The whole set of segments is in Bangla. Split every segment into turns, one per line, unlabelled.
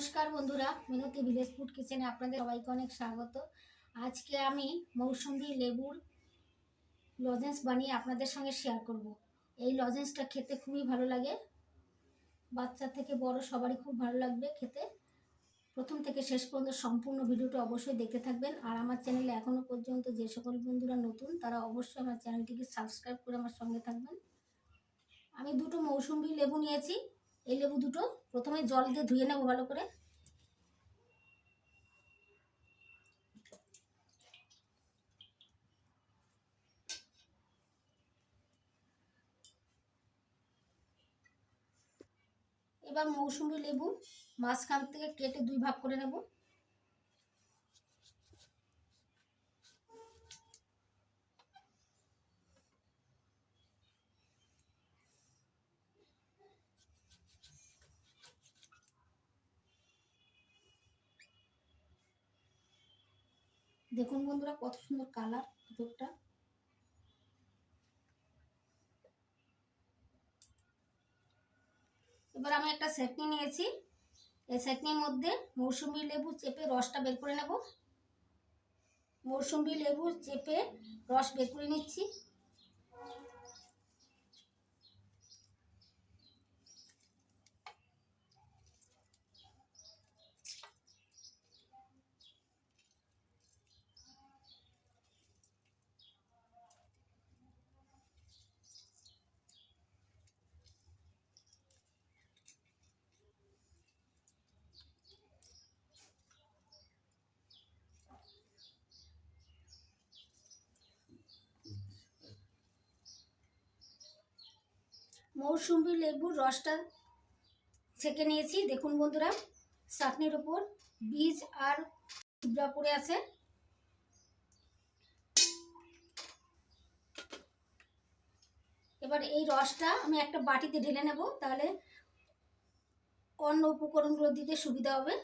নমস্কার বন্ধুরা, মিনতি ভিলেজ ফুড কিচেনে আপনাদের সবাইকে অনেক স্বাগত। আজকে আমি মৌসুমি লেবুর লজেন্স বানিয়ে আপনাদের সঙ্গে শেয়ার করব। এই লজেন্সটা খেতে খুবই ভালো লাগে। বাচ্চা থেকে বড় সবারই খুব ভালো লাগবে খেতে। প্রথম থেকে শেষ পর্যন্ত সম্পূর্ণ ভিডিওটা অবশ্যই দেখতে থাকবেন। আর আমার চ্যানেলে এখনও পর্যন্ত যে সকল বন্ধুরা নতুন, তারা অবশ্যই আমার চ্যানেলটিকে সাবস্ক্রাইব করে আমার সঙ্গে থাকবেন। আমি দুটো মৌসুমি লেবু নিয়েছি। এই লেবু দুটো, প্রথমে জল দিয়ে ধুয়ে নেব ভালো করে। এবার মৌসুমি লেবু মাঝখান থেকে কেটে দুই ভাগ করে নেব। দেখুন বন্ধুরা, কত সুন্দর কালার ভিতরটা এবার আমি একটা সেটনি নিয়েছি। এই সেটনির মধ্যে মৌসুমি লেবু চেপে রসটা বের করে নেব। মৌসুমি লেবু চেপে রস বের করে নিচ্ছি। মৌসুমি লেবুর রসটা ছেঁকে নিয়েছি। দেখুন বন্ধুরা, চাটনির ওপর বীজ আর টুকরা পড়ে আছে। এবার এই রসটা আমি একটা বাটিতে ঢেলে নেব, তাহলে অন্য উপকরণগুলো দিতে সুবিধা হবে।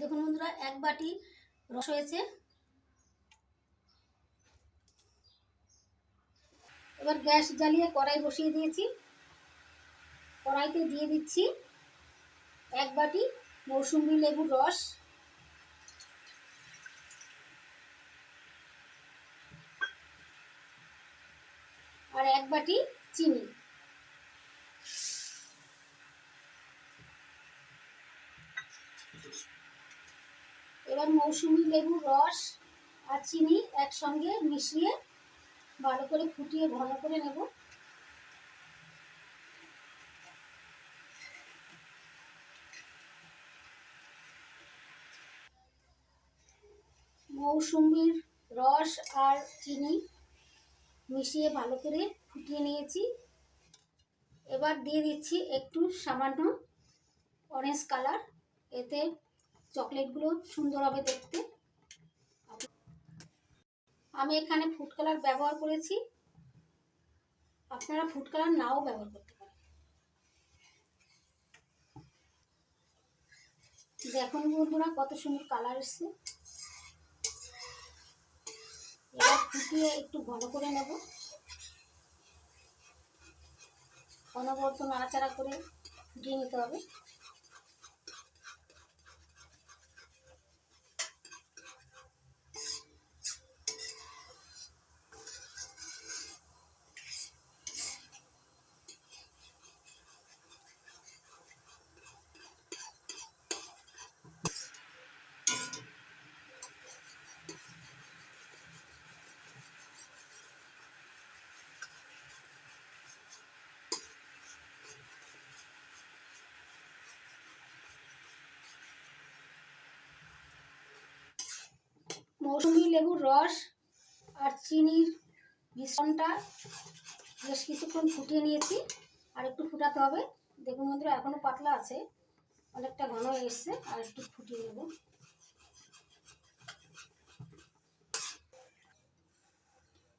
দেখুন বন্ধুরা, এক বাটি রস হয়েছে। এবার গ্যাস জ্বালিয়ে কড়াই বসিয়ে দিয়েছি। কড়াইতে দিয়ে দিচ্ছি এক বাটি মৌসুমি লেবুর রস। আর এক বাটি চিনি। মৌসুমি লেবুর রস আর চিনি একসঙ্গে মিশিয়ে ভালো করে ফুটিয়ে ঘন করে নেব। মৌসুমির রস আর চিনি মিশিয়ে ভালো করে ফুটিয়ে নিয়েছি। এবার দিয়ে দিচ্ছি একটু সামান্য অরেঞ্জ কালার এতে চকলেটগুলো সুন্দর হবে দেখতে। আমি এখানে ফুড কালার ব্যবহার করেছি। আপনারা ফুড কালার নাও ব্যবহার করতে পারেন। দেখুন বন্ধুরা কত সুন্দর কালার এসছে। এবার ফুটিয়ে একটু ঘন করে নেব। অনবরত নাড়াচাড়া করে ফুটিয়ে নিতে হবে। মৌসুমি লেবুর রস আর চিনির মিশ্রণটা বেশ কিছুক্ষণ ফুটিয়ে নিয়েছি আর একটু ফুটাতে হবে। দেখুন বন্ধুরা এখনও পাতলা আছে, অনেকটা ঘন এসছে, আর একটু ফুটিয়ে নেব।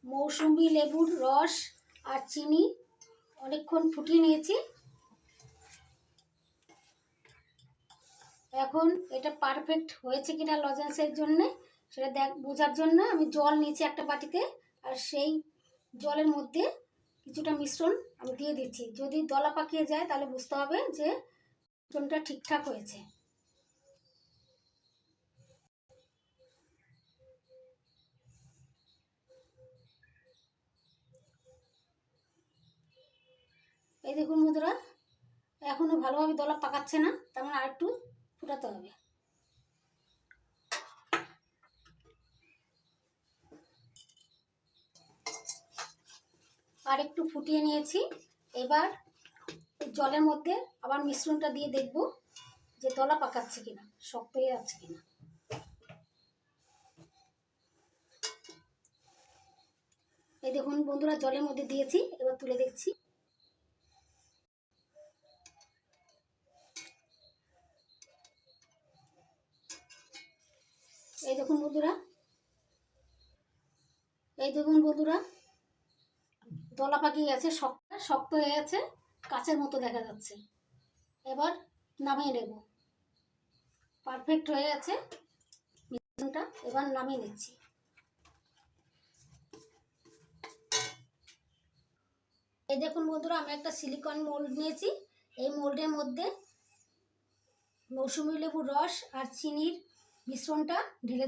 মৌসুমি লেবুর রস আর চিনি অনেকক্ষণ ফুটিয়ে নিয়েছি। এখন এটা পারফেক্ট হয়েছে কিনা লজেন্সের জন্য সেটা দেখ, বোঝার জন্য আমি জল নিয়েছি একটা বাটিতে, আর সেই জলের মধ্যে কিছুটা মিশ্রণ আমি দিয়ে দিচ্ছি। যদি দলা পাকিয়ে যায়, তাহলে বুঝতে হবে যে মিশ্রণটা ঠিকঠাক হয়েছে। এই দেখুন বন্ধুরা, এখনও ভালোভাবে দলা পাকাচ্ছে না, তার মানে আরেকটু ফুটাতে হবে। আর একটু ফুটিয়ে নিয়েছি। এবার জলের মধ্যে আবার মিশ্রণটা দিয়ে দেখব যে তলা পাকাচ্ছে কিনা, শক্ত হয়ে যাচ্ছে কিনা। এই দেখুন বন্ধুরা, জলের মধ্যে দিয়েছি, এবার তুলে দেখছি। এই দেখুন বন্ধুরা, এই দেখুন বন্ধুরা দলা পাকিয়ে গেছে, শক্ত শক্ত হয়ে গেছে, কাচের মতো দেখা যাচ্ছে। এবার নামিয়ে নেব। পারফেক্ট হয়ে গেছে মিশ্রণটা, এবার নামিয়ে নিচ্ছি। এই দেখুন বন্ধুরা, আমি একটা সিলিকন মোল্ড নিয়েছি। এই মোল্ডের মধ্যে মৌসুমি লেবুর রস আর চিনির মিশ্রণটা ঢেলে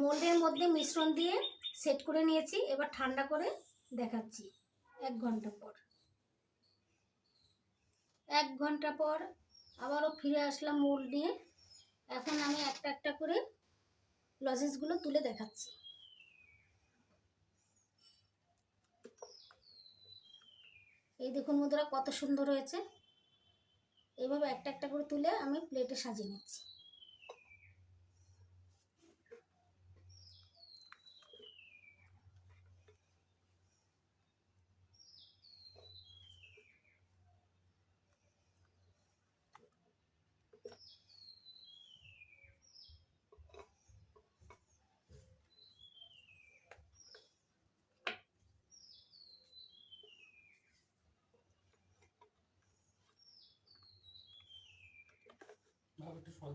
মোল্ডের মধ্যে মিশ্রণ দিয়ে সেট করে নিয়েছি, এবার ঠান্ডা করে দেখাচ্ছি এক ঘণ্টা পর। এক ঘণ্টা পর আবারও ফিরে আসলাম মোল্ড নিয়ে। এখন আমি একটা একটা করে লজেসগুলো তুলে দেখাচ্ছি। এই দেখুন বন্ধুরা কত সুন্দর হয়েছে। এইভাবে একটা একটা করে তুলে আমি প্লেটে সাজিয়ে নিচ্ছি।
ভালো একটু সর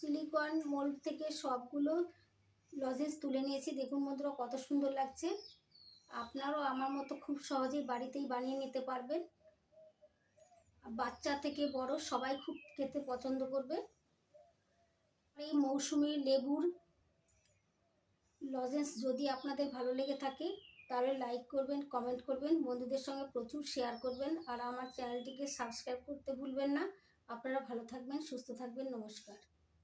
সিলিকন মোল্ড থেকে সবগুলো লজেন্স তুলে নিয়েছি। দেখুন বন্ধুরা, কত সুন্দর লাগছে। আপনারাও আমার মতো খুব সহজেই বাড়িতেই বানিয়ে নিতে পারবেন। বাচ্চা থেকে বড় সবাই খুব খেতে পছন্দ করবে। এই মৌসুমি লেবুর লজেন্স যদি আপনাদের ভালো লেগে থাকে, তাহলে লাইক করবেন কমেন্ট করবেন, বন্ধুদের সঙ্গে প্রচুর শেয়ার করবেন। আর আমার চ্যানেলটিকে সাবস্ক্রাইব করতে ভুলবেন না। আপনারা ভালো থাকবেন, সুস্থ থাকবেন, নমস্কার।